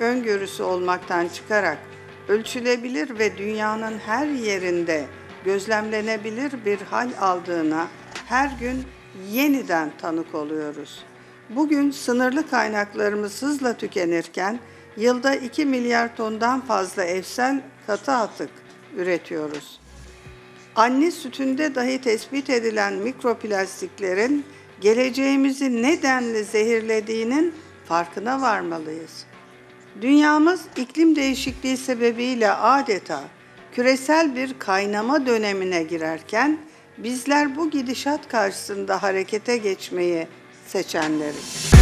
öngörüsü olmaktan çıkarak ölçülebilir ve dünyanın her yerinde gözlemlenebilir bir hal aldığına her gün yeniden tanık oluyoruz. Bugün sınırlı kaynaklarımız hızla tükenirken yılda 2 milyar tondan fazla evsel katı atık üretiyoruz. Anne sütünde dahi tespit edilen mikroplastiklerin geleceğimizi nedenli zehirlediğinin farkına varmalıyız. Dünyamız iklim değişikliği sebebiyle adeta küresel bir kaynama dönemine girerken bizler bu gidişat karşısında harekete geçmeyi seçenleriz.